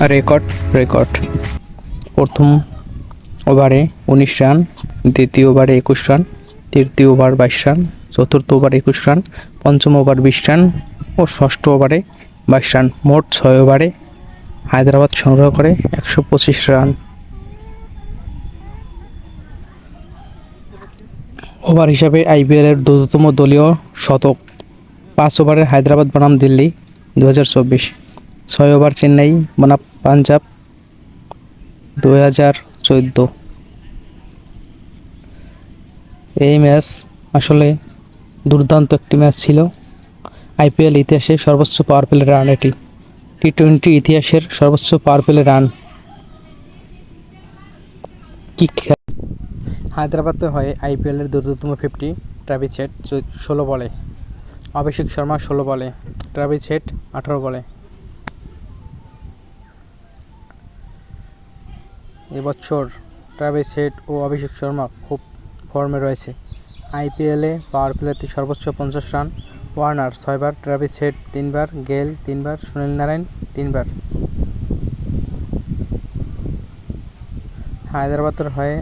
Record record. প্রথম ওভারে উনিশ রান, দ্বিতীয় ওভারে একুশ রান, তৃতীয় ওভার বাইশ রান, চতুর্থ ওভার একুশ রান, পঞ্চম ওভার বিশ রান ও ষষ্ঠ ওভারে বাইশ রান। মোট ছয় ওভারে হায়দ্রাবাদ সংগ্রহ করে একশো পঁচিশ রান। ওভার হিসাবে আইপিএলের দ্রুততম দলীয় শতক। পাঁচ ওভারে হায়দ্রাবাদ বনাম দিল্লি দু হাজার চব্বিশ। ছয় ওভার চেন্নাই বনাম পাঞ্জাব দু হাজার চোদ্দ। এই ম্যাচ আসলে দুর্দান্ত একটি ম্যাচ ছিল। আইপিএল ইতিহাসে সর্বোচ্চ পাওয়ার প্লে রান এটি। টি টোয়েন্টি ইতিহাসের সর্বোচ্চ পাওয়ার প্লে রান কি হায়দ্রাবাদে হয় আইপিএলের দ্রুততম ফিফটি ট্রাভিস হেড ষোলো বলে। অভিষেক শর্মা ষোলো বলে। ট্রাভিস হেড আঠারো বলে। এবছর ট্রাভিস হেড ও অভিষেক শর্মা খুব ফর্মে রয়েছে। আইপিএলে পাওয়ার প্লেতে সর্বোচ্চ পঞ্চাশ রান, ওয়ার্নার ছয়বার ট্রাভিস হেড তিনবার, গেল তিনবার, সুনীল নারায়ণ তিনবার। হায়দ্রাবাদের হয়ে